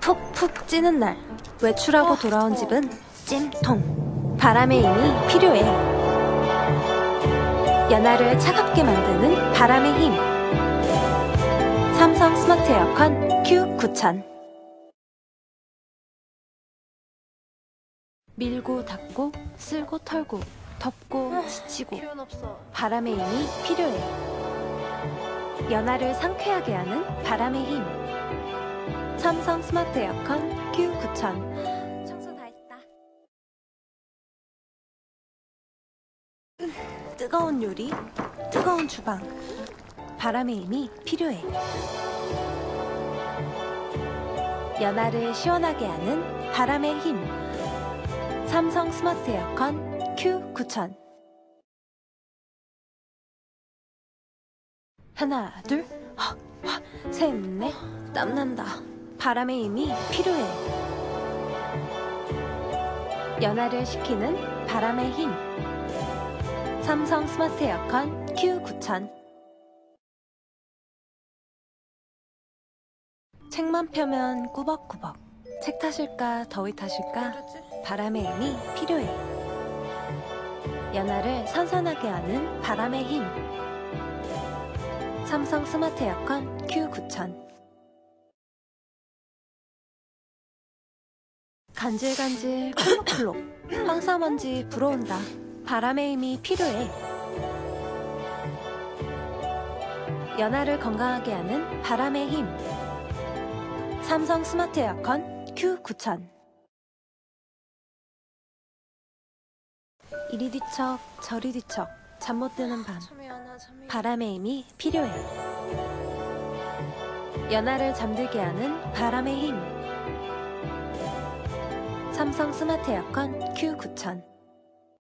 푹 찌는 날 외출하고 돌아온 집은 찜통. 바람의 힘이 필요해. 연하를 차갑게 만드는 바람의 힘. 삼성 스마트 에어컨 Q9000 밀고 닦고 쓸고 털고 덮고 지치고 표현 없어. 바람의 힘이 필요해. 연하를 상쾌하게 하는 바람의 힘 삼성 스마트 에어컨 Q9000 청소 다 했다. 으, 뜨거운 요리 뜨거운 주방. 바람의 힘이 필요해. 연하를 시원하게 하는 바람의 힘. 삼성 스마트 에어컨 Q9000 하나 둘. 헉, 헉, 셋, 넷. 땀난다 바람의 힘이 필요해. 연하를 식히는 바람의 힘. 삼성 스마트 에어컨 Q9000 책만 펴면 꾸벅꾸벅. 책 타실까 더위 타실까? 바람의 힘이 필요해. 연하를 선선하게 하는 바람의 힘. 삼성 스마트 에어컨 Q9000 간질간질 콜록콜록 황사먼지 불어온다 바람의 힘이 필요해 연하를 건강하게 하는 바람의 힘 삼성 스마트 에어컨 Q9000 이리 뒤척 저리 뒤척 잠 못 드는 밤. 바람의 힘이 필요해. 연하를 잠들게 하는 바람의 힘. 삼성 스마트 에어컨 Q9000